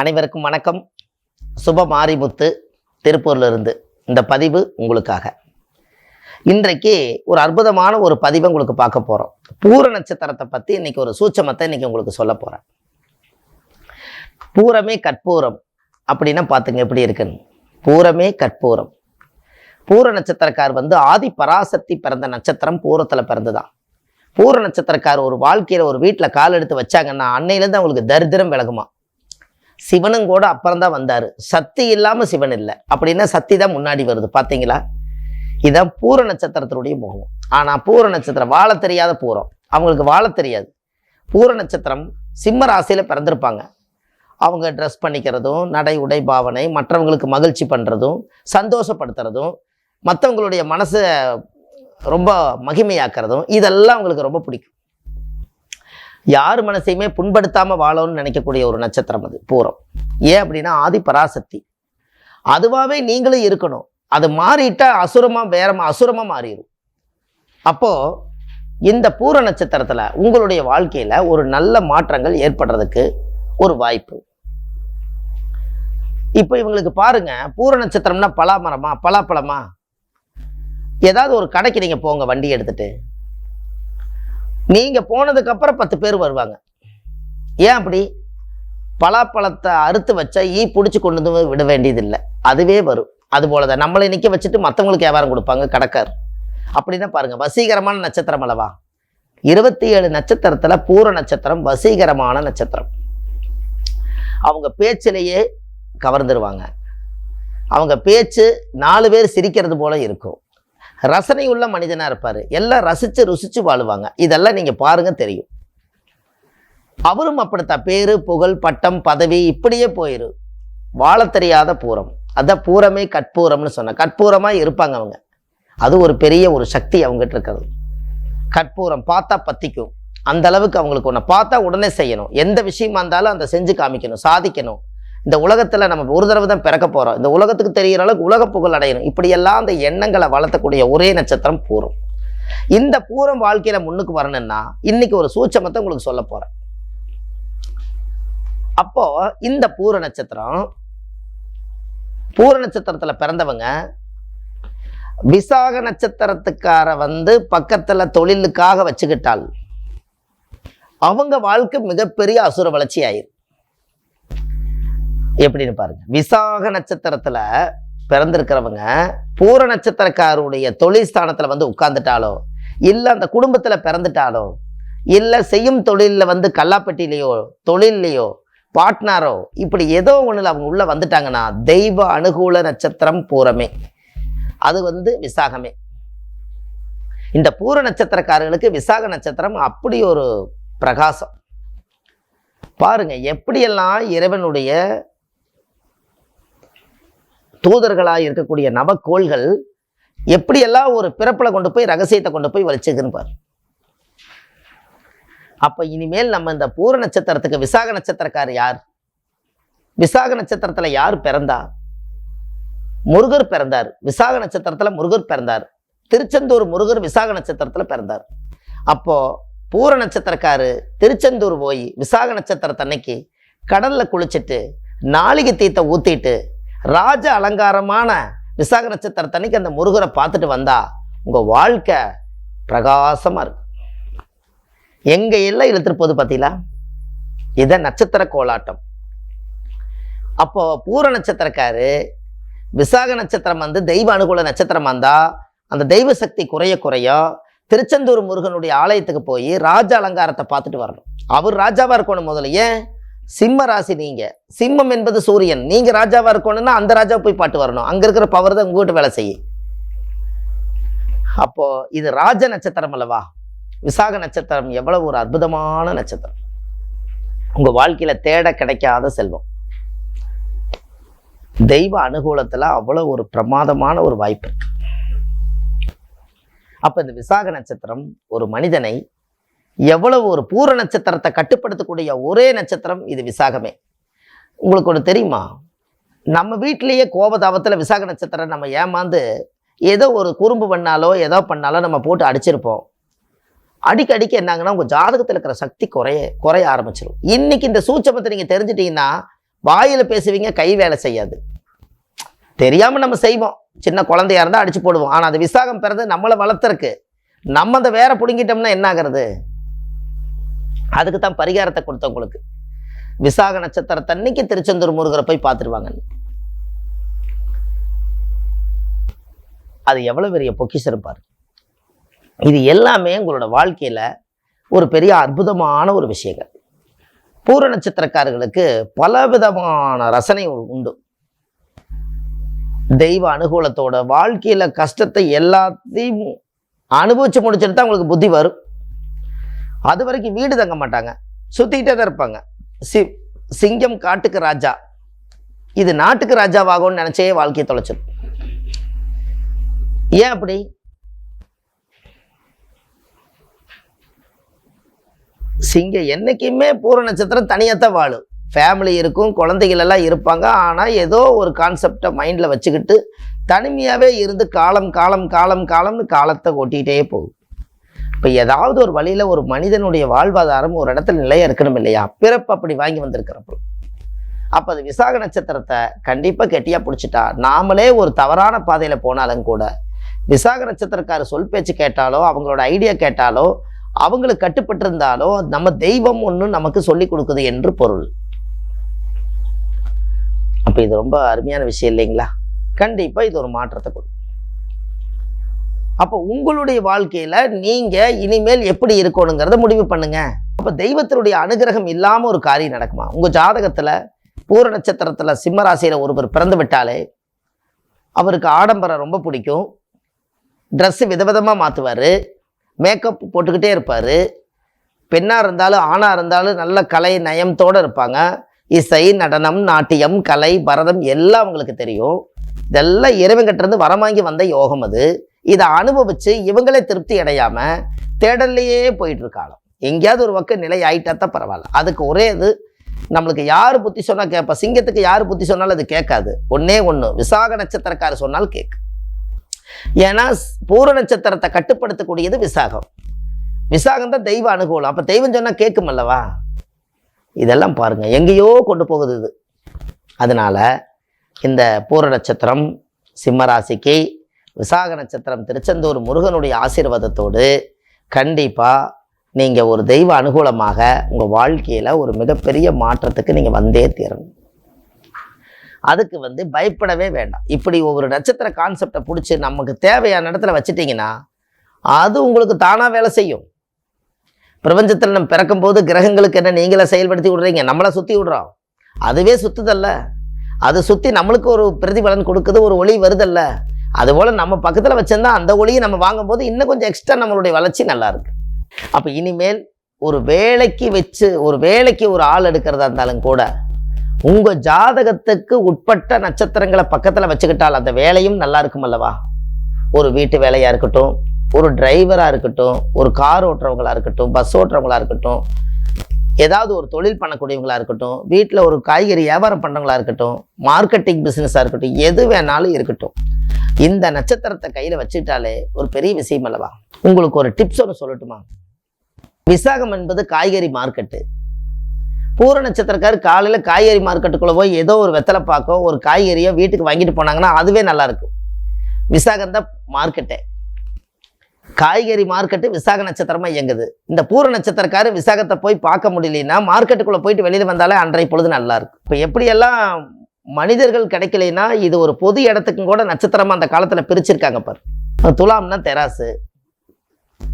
அனைவருக்கும் வணக்கம். சுப மாரிமுத்து திருப்பூர்ல இருந்து இந்த பதிவு உங்களுக்காக. இன்றைக்கு ஒரு அற்புதமான ஒரு பதிவை உங்களுக்கு பார்க்க போறோம். பூர நட்சத்திரத்தை பத்தி இன்னைக்கு ஒரு சூட்சமத்தை இன்னைக்கு உங்களுக்கு சொல்ல போகிறேன் பூரமே கற்பூரம் அப்படின்னா பார்த்துங்க எப்படி இருக்குன்னு. பூரமே கற்பூரம். பூர நட்சத்திரக்கார் வந்து ஆதி பராசக்தி பிறந்த நட்சத்திரம் பூரத்துல பிறந்துதான். பூர நட்சத்திரக்கார் ஒரு வாழ்க்கையில ஒரு வீட்டுல கால் எடுத்து வச்சாங்கன்னா அன்னையிலேருந்து அவங்களுக்கு தரித்திரம் விலகுமா? சிவனும் கூட அப்புறம் தான் வந்தார். சக்தி இல்லாமல் சிவன் இல்லை. அப்படின்னா சக்தி தான் முன்னாடி வருது. பார்த்தீங்களா இதான் பூர நட்சத்திரத்தினுடைய முகம். ஆனால் பூர நட்சத்திரம் வாழ தெரியாத பூரம். அவங்களுக்கு வாழ தெரியாது. பூர நட்சத்திரம் சிம்ம ராசியில் பிறந்திருப்பாங்க. அவங்க ட்ரெஸ் பண்ணிக்கிறதும் நடை உடை பாவனை மற்றவங்களுக்கு மகிழ்ச்சி பண்ணுறதும் சந்தோஷப்படுத்துறதும் மற்றவங்களுடைய மனசை ரொம்ப மகிமையாக்குறதும் இதெல்லாம் அவங்களுக்கு ரொம்ப பிடிக்கும். யார் மனசையுமே புண்படுத்தாமல் வாழணும்னு நினைக்கக்கூடிய ஒரு நட்சத்திரம் அது பூரம். ஏன் அப்படின்னா ஆதி பராசக்தி. அதுவாகவே நீங்களும் இருக்கணும். அது மாறிட்டா அசுரமாக வேறமா அசுரமாக மாறிடும் அப்போது இந்த பூர நட்சத்திரத்தில் உங்களுடைய வாழ்க்கையில் ஒரு நல்ல மாற்றங்கள் ஏற்படுறதுக்கு ஒரு வாய்ப்பு. இப்போ இவங்களுக்கு பாருங்க பூர நட்சத்திரம்னா பலாமரமா பலாப்பழமா? ஏதாவது ஒரு கடைக்கு நீங்கள் போங்க வண்டி எடுத்துகிட்டு நீங்கள் போனதுக்கு அப்புறம் பத்து பேர் வருவாங்க. ஏன் அப்படி? பலாப்பழத்தை அறுத்து வச்சா ஈ பிடிச்சி கொண்டு வந்து விட வேண்டியதில்லை. அதுவே வரும். அது போல தான் நம்மளை நிற்க வச்சுட்டு மற்றவங்களுக்கு வியாபாரம் கொடுப்பாங்க கடைக்கார். அப்படின்னா பாருங்கள் வசீகரமான நட்சத்திரம் அல்லவா? இருபத்தி ஏழு நட்சத்திரத்தில் பூர நட்சத்திரம் வசீகரமான நட்சத்திரம். அவங்க பேச்சிலேயே கவர்ந்துருவாங்க. அவங்க பேச்சு நாலு பேர் சிரிக்கிறது போல இருக்கும். ரசனை உள்ள மனிதனாக இருப்பார். எல்லாம் ரசித்து ருசித்து வாழுவாங்க. இதெல்லாம் நீங்கள் பாருங்க தெரியும். அவரும் அப்படித்தான். பேர் புகழ் பட்டம் பதவி இப்படியே போயிரு. வாழ தெரியாத பூரம். அதான் பூரமே கற்பூரம்னு சொன்ன. கற்பூரமாக இருப்பாங்க அவங்க. அது ஒரு பெரிய ஒரு சக்தி அவங்ககிட்ட இருக்கிறது. கற்பூரம் பார்த்தா பத்திக்கும். அந்த அளவுக்கு அவங்களுக்கு ஒன்று பார்த்தா உடனே செய்யணும். எந்த விஷயமா இருந்தாலும் அந்த செஞ்சு காமிக்கணும். சாதிக்கணும். இந்த உலகத்தில் நம்ம ஒரு தடவை தான் பிறக்க போகிறோம் இந்த உலகத்துக்கு தெரிகிற அளவுக்கு உலக புகழ் அடையணும். இப்படியெல்லாம் அந்த எண்ணங்களை வளர்த்தக்கூடிய ஒரே நட்சத்திரம் பூரம். இந்த பூரம் வாழ்க்கையில் முன்னுக்கு வரணும்னா இன்னைக்கு ஒரு சூட்சமத்தை உங்களுக்கு சொல்ல போகிறேன் அப்போ இந்த பூர நட்சத்திரம் பூர நட்சத்திரத்தில் பிறந்தவங்க விசாக நட்சத்திரத்துக்கார வந்து பக்கத்தில் தொழிலுக்காக வச்சுக்கிட்டால் அவங்க வாழ்க்கை மிகப்பெரிய அசுர வளர்ச்சி ஆயிரும் எப்படின்னு பாருங்க. விசாக நட்சத்திரத்துல பிறந்திருக்கிறவங்க பூர நட்சத்திரக்காருடைய தொழில் ஸ்தானத்துல வந்து உட்கார்ந்துட்டாலோ இல்ல அந்த குடும்பத்துல பிறந்துட்டாலோ இல்ல செய்யும் தொழிலில் வந்து கல்லாப்பட்டிலேயோ தொழில்லையோ பாட்னாரோ இப்படி ஏதோ ஒண்ணுல அவங்க உள்ள வந்துட்டாங்கன்னா தெய்வ அனுகூல நட்சத்திரம் பூரமே. அது வந்து விசாகமே. இந்த பூர நட்சத்திரக்காரர்களுக்கு விசாக நட்சத்திரம் அப்படி ஒரு பிரகாசம். பாருங்க எப்படியெல்லாம் இறைவனுடைய தூதர்களாக இருக்கக்கூடிய நவக்கோள்கள் எப்படியெல்லாம் ஒரு பிறப்பில் கொண்டு போய் ரகசியத்தை கொண்டு போய் வலிச்சுக்குன்னு பாரு. இனிமேல் நம்ம இந்த பூர நட்சத்திரத்துக்கு விசாக நட்சத்திரக்கார் யார்? விசாக நட்சத்திரத்தில் யார் பிறந்தா? முருகர் பிறந்தார். விசாக நட்சத்திரத்தில் முருகர் பிறந்தார். திருச்செந்தூர் முருகர் விசாக நட்சத்திரத்தில் பிறந்தார். அப்போது பூர நட்சத்திரக்காரு திருச்செந்தூர் போய் விசாக நட்சத்திரத்தன்னைக்கு கடலில் குளிச்சுட்டு நாளிகை தீத்தை ஊற்றிட்டு ராஜ அலங்காரமான விசாக நட்சத்திரத்தன்னைக்கு அந்த முருகரை பார்த்துட்டு வந்தா உங்கள் வாழ்க்கை பிரகாசமாக இருக்கும் எங்கே எல்லாம் இழுத்துட்டு போகுது பார்த்தீங்களா இதை நட்சத்திர கோலாட்டம். அப்போ பூர நட்சத்திரக்காரு விசாக நட்சத்திரம் வந்து தெய்வ அனுகூல நட்சத்திரம் வந்தால் அந்த தெய்வ சக்தி குறைய குறைய திருச்செந்தூர் முருகனுடைய ஆலயத்துக்கு போய் ராஜ அலங்காரத்தை பார்த்துட்டு வரணும். அவர் ராஜாவாக இருக்கணும் முதல்ல ஏன்? சிம்ம ராசி நீங்க. சிம்மம் என்பது சூரியன். நீங்க ராஜாவா இருக்கணும்னா அந்த ராஜா போய் பாட்டு வரணும். அங்க இருக்கிற பவர் தான் உங்ககிட்ட வேலை செய்யும். அப்போ இது ராஜ நட்சத்திரம் அல்லவா? விசாக நட்சத்திரம் எவ்வளவு ஒரு அற்புதமான நட்சத்திரம். உங்க வாழ்க்கையில தேட கிடைக்காத செல்வம். தெய்வ அனுகூலத்துல அவ்வளவு ஒரு பிரமாதமான ஒரு வாய்ப்பு இருக்கு. அப்ப இந்த விசாக நட்சத்திரம் ஒரு மனிதனை எவ்வளவு ஒரு பூர நட்சத்திரத்தை கட்டுப்படுத்தக்கூடிய ஒரே நட்சத்திரம் இது விசாகமே. உங்களுக்கு ஒன்று தெரியுமா? நம்ம வீட்டிலேயே கோபதாபத்தில் விசாக நட்சத்திரம் நம்ம ஏமாந்து ஏதோ ஒரு குறும்பு பண்ணாலோ ஏதோ பண்ணாலோ நம்ம போட்டு அடிச்சிருப்போம். அடிக்க அடிக்க என்னாங்கன்னா உங்கள் ஜாதகத்தில் இருக்கிற சக்தி குறைய குறைய ஆரம்பிச்சிடும் இன்னைக்கு இந்த சூட்சமத்தை நீங்கள் தெரிஞ்சிட்டிங்கன்னா வாயில் பேசுவீங்க கை வேலை செய்யாது. தெரியாமல் நம்ம செய்வோம். சின்ன குழந்தையா இருந்தால் அடிச்சு போடுவோம். ஆனால் அது விசாகம் பிறந்து நம்மளை வளர்த்துருக்கு நம்ம அதை வேற பிடுங்கிட்டோம்னா என்ன ஆகிறது? அதுக்கு தான் பரிகாரத்தை கொடுத்தவங்களுக்கு விசாக விசாக நட்சத்திரத்தன்னைக்கு திருச்செந்தூர் முருகரை போய் பார்த்துருவாங்க. அது எவ்வளோ பெரிய பொக்கிஷம் பாரு. இது எல்லாமே உங்களோட வாழ்க்கையில் ஒரு பெரிய அற்புதமான ஒரு விஷயங்கள். பூர நட்சத்திரக்காரர்களுக்கு பல விதமான ரசனை உண்டு. தெய்வ அனுகூலத்தோட வாழ்க்கையில கஷ்டத்தை எல்லாத்தையும் அனுபவிச்சு முடிச்சுட்டு தான் உங்களுக்கு புத்தி வரும். அது வரைக்கும் வீடு தங்க மாட்டாங்க. சுற்றிக்கிட்டே தான் இருப்பாங்க. சி சிங்கம் காட்டுக்கு ராஜா. இது நாட்டுக்கு ராஜாவாகும்னு நினச்சே வாழ்க்கையை தொலைச்சிடும் ஏன் அப்படி? சிங்கம் என்னைக்குமே பூர நட்சத்திரம் தனியாத்தான் வாழும். ஃபேமிலி இருக்கும் குழந்தைகள் எல்லாம் இருப்பாங்க. ஆனால் ஏதோ ஒரு கான்செப்டை மைண்டில் வச்சுக்கிட்டு தனிமையாகவே இருந்து காலம் காலம் காலம் காலம்னு காலத்தை ஓட்டிகிட்டே போகும். இப்போ ஏதாவது ஒரு வழியில் ஒரு மனிதனுடைய வாழ்வாதாரம் ஒரு இடத்துல நிலையாக இருக்கணும் இல்லையா? பிறப்பு அப்படி வாங்கி வந்திருக்கிறப்போ அப்போ அது விசாக நட்சத்திரத்தை கண்டிப்பாக கெட்டியாக பிடிச்சிட்டா நாமளே ஒரு தவறான பாதையில் போனாலும் கூட விசாக நட்சத்திரக்காரர் சொல் பேச்சு கேட்டாலோ அவங்களோட ஐடியா கேட்டாலோ அவங்களுக்கு கட்டுப்பட்டு இருந்தாலோ நம்ம தெய்வம் ஒன்று நமக்கு சொல்லி கொடுக்குது என்று பொருள். அப்போ இது ரொம்ப அருமையான விஷயம் இல்லைங்களா? கண்டிப்பாக இது ஒரு மாற்றத்தை கொடுக்கும். அப்போ உங்களுடைய வாழ்க்கையில் நீங்கள் இனிமேல் எப்படி இருக்கணுங்கிறத முடிவு பண்ணுங்க. அப்போ தெய்வத்தினுடைய அனுகிரகம் இல்லாமல் ஒரு காரியம் நடக்குமா? உங்கள் ஜாதகத்தில் பூர நட்சத்திரத்தில் சிம்மராசியில் ஒருவர் பிறந்து விட்டாலே அவருக்கு ஆடம்பரம் ரொம்ப பிடிக்கும். ட்ரெஸ்ஸு விதவிதமாக மாற்றுவார் மேக்கப் போட்டுக்கிட்டே இருப்பார். பெண்ணாக இருந்தாலும் ஆணாக இருந்தாலும் நல்ல கலை நயம்தோடு இருப்பாங்க. இசை நடனம் நாட்டியம் கலை பரதம் எல்லாம் அவங்களுக்கு தெரியும். இதெல்லாம் இறைவன்கிட்டருந்து வரமாங்கி வந்த யோகம் அது. இதை அனுபவிச்சு இவங்களே திருப்தி அடையாம தேடல்லையே போயிட்டு எங்கேயாவது ஒரு பக்கம் நிலை ஆயிட்டா தான் பரவாயில்ல. அதுக்கு ஒரே இது நம்மளுக்கு யார் புத்தி சொன்னால் கேட்பா சிங்கத்துக்கு யார் புத்தி சொன்னாலும் அது கேட்காது. ஒன்னே ஒன்று விசாக நட்சத்திரக்காரர் சொன்னால் கேட்கு ஏன்னா பூர நட்சத்திரத்தை கட்டுப்படுத்தக்கூடியது விசாகம். விசாகம் தான் தெய்வ அனுகூலம். அப்போ தெய்வம் சொன்னால் கேட்கும் அல்லவா? இதெல்லாம் பாருங்கள் எங்கேயோ கொண்டு போகுது இது. அதனால இந்த பூர நட்சத்திரம் சிம்மராசிக்கு விசாக நட்சத்திரம் திருச்செந்தூர் முருகனுடைய ஆசீர்வாதத்தோடு கண்டிப்பாக நீங்கள் ஒரு தெய்வ அனுகூலமாக உங்கள் வாழ்க்கையில் ஒரு மிகப்பெரிய மாற்றத்துக்கு நீங்கள் வந்தே தீரணும். அதுக்கு வந்து பயப்படவே வேண்டாம். இப்படி ஒவ்வொரு நட்சத்திர கான்செப்டை பிடிச்சி நமக்கு தேவையான இடத்துல வச்சுட்டிங்கன்னா அது உங்களுக்கு தானாக வேலை செய்யும். பிரபஞ்சத்தில் நம்ம பிறக்கும்போது கிரகங்களுக்கு என்ன நீங்களே செயல்படுத்தி விடுறீங்க? நம்மளை சுற்றி விடுறோம். அதுவே சுத்துதல்ல. அது சுற்றி நம்மளுக்கு ஒரு பிரதிபலன் கொடுக்குது ஒரு ஒளி வருதல்ல. அதுபோல் நம்ம பக்கத்தில் வச்சிருந்தா அந்த ஒளியை நம்ம வாங்கும்போது இன்னும் கொஞ்சம் எக்ஸ்ட்ரா நம்மளுடைய வளர்ச்சி நல்லாயிருக்கு அப்போ இனிமேல் ஒரு வேலைக்கு வச்சு ஒரு வேலைக்கு ஒரு ஆள் எடுக்கிறதா இருந்தாலும் கூட உங்கள் ஜாதகத்துக்கு உட்பட்ட நட்சத்திரங்களை பக்கத்தில் வச்சுக்கிட்டால் அந்த வேலையும் நல்லா இருக்கும் அல்லவா? ஒரு வீட்டு வேலையாக இருக்கட்டும் ஒரு டிரைவராக இருக்கட்டும் ஒரு கார் ஓட்டுறவங்களா இருக்கட்டும் பஸ் ஓட்டுறவங்களா இருக்கட்டும் ஏதாவது ஒரு தொழில் பண்ணக்கூடியவங்களா இருக்கட்டும் வீட்டில் ஒரு காய்கறி வியாபாரம் பண்ணுறவங்களாக இருக்கட்டும் மார்க்கெட்டிங் பிஸ்னஸாக இருக்கட்டும் எது வேணாலும் இருக்கட்டும். இந்த நட்சத்திரத்தை கையில் வச்சுட்டாலே ஒரு பெரிய விஷயம் அல்லவா? உங்களுக்கு ஒரு டிப்ஸ் ஒன்று சொல்லட்டுமா? விசாகம் என்பது காய்கறி மார்க்கெட்டு பூர நட்சத்திரக்கார் காலையில் காய்கறி மார்க்கெட்டுக்குள்ளே போய் ஏதோ ஒரு வெத்தலை பார்க்கோ ஒரு காய்கறியோ வீட்டுக்கு வாங்கிட்டு போனாங்கன்னா அதுவே நல்லா இருக்கும். விசாகம் தான் மார்க்கெட்டே காய்கறி மார்க்கெட்டு விசாக நட்சத்திரமா இயங்குது. இந்த பூர நட்சத்திரக்காரு விசாகத்தை போய் பார்க்க முடியலன்னா மார்க்கெட்டுக்குள்ளே போயிட்டு வெளியில் வந்தாலே அன்றைய பொழுது நல்லாயிருக்கும் இப்போ எப்படியெல்லாம் மனிதர்கள் கிடைக்கலைன்னா இது ஒரு பொது இடத்துக்கும் கூட நட்சத்திரமா அந்த காலத்தில் பிரிச்சிருக்காங்க பாரு. துலாம்னா தெராசு.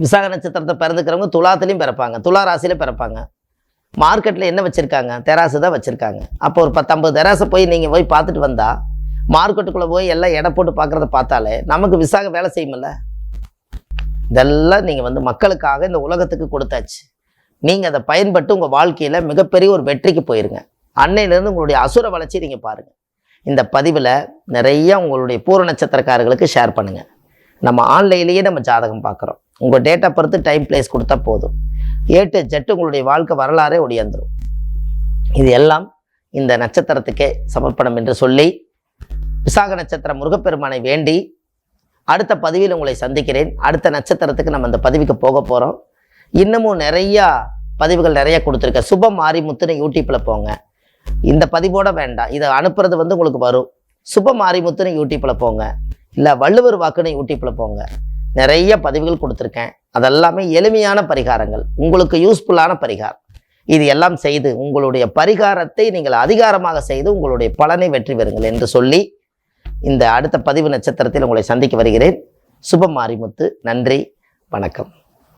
விசாக நட்சத்திரத்தை பிறந்துக்கிறவங்க துலாத்துலேயும் பிறப்பாங்க. துலா ராசியில பிறப்பாங்க. மார்க்கெட்டில் என்ன வச்சுருக்காங்க? தெராசு தான் வச்சுருக்காங்க. அப்போ ஒரு பத்தம்பது தெராசை போய் நீங்கள் போய் பார்த்துட்டு வந்தா மார்க்கெட்டுக்குள்ளே போய் எல்லாம் எடை போட்டு பார்க்குறத பார்த்தாலே நமக்கு விசாக வேலை செய்யுமில்ல இதெல்லாம் நீங்கள் வந்து மக்களுக்காக இந்த உலகத்துக்கு கொடுத்தாச்சு. நீங்கள் அதை பயன்பட்டு உங்கள் வாழ்க்கையில் மிகப்பெரிய ஒரு வெற்றிக்கு போயிருங்க. அன்னையிலேருந்து உங்களுடைய அசுர வளர்ச்சி நீங்கள் பாருங்கள் இந்த பதிவில் நிறைய உங்களுடைய பூர நட்சத்திரக்காரர்களுக்கு ஷேர் பண்ணுங்கள் நம்ம ஆன்லைன்லேயே நம்ம ஜாதகம் பார்க்குறோம். உங்கள் date of birth time place கொடுத்தா போதும். ஏட்டு ஜெட்டு உங்களுடைய வாழ்க்கை வரலாறே ஒடியந்துடும் இது எல்லாம் இந்த நட்சத்திரத்துக்கே சமர்ப்பணம் என்று சொல்லி விசாக நட்சத்திரம் முருகப்பெருமானை வேண்டி அடுத்த பதிவில் உங்களை சந்திக்கிறேன். அடுத்த நட்சத்திரத்துக்கு நம்ம அந்த பதிவுக்கு போக போகிறோம் இன்னமும் நிறையா பதிவுகள் நிறைய கொடுத்துருக்கேன். சுபம் மாரிமுத்துன்னு யூடியூப்பில் போங்க. இந்த பதிவோட வேண்டாம். இதை அனுப்புறது வந்து உங்களுக்கு வரும். சுப மாரிமுத்துன்னு யூடியூப்பில் போங்க. இல்லை வள்ளுவர் வாக்குன்னு யூடியூப்பில் போங்க. நிறைய பதிவுகள் கொடுத்துருக்கேன். அதெல்லாமே எளிமையான பரிகாரங்கள். உங்களுக்கு யூஸ்ஃபுல்லான பரிகாரம். இது எல்லாம் செய்து உங்களுடைய பரிகாரத்தை நீங்கள் அதிகாரமாக செய்து உங்களுடைய பலனை வெற்றி பெறுங்கள் என்று சொல்லி இந்த அடுத்த பதிவு நட்சத்திரத்தில் உங்களை சந்திக்க வருகிறேன். சுப மாரிமுத்து நன்றி வணக்கம்.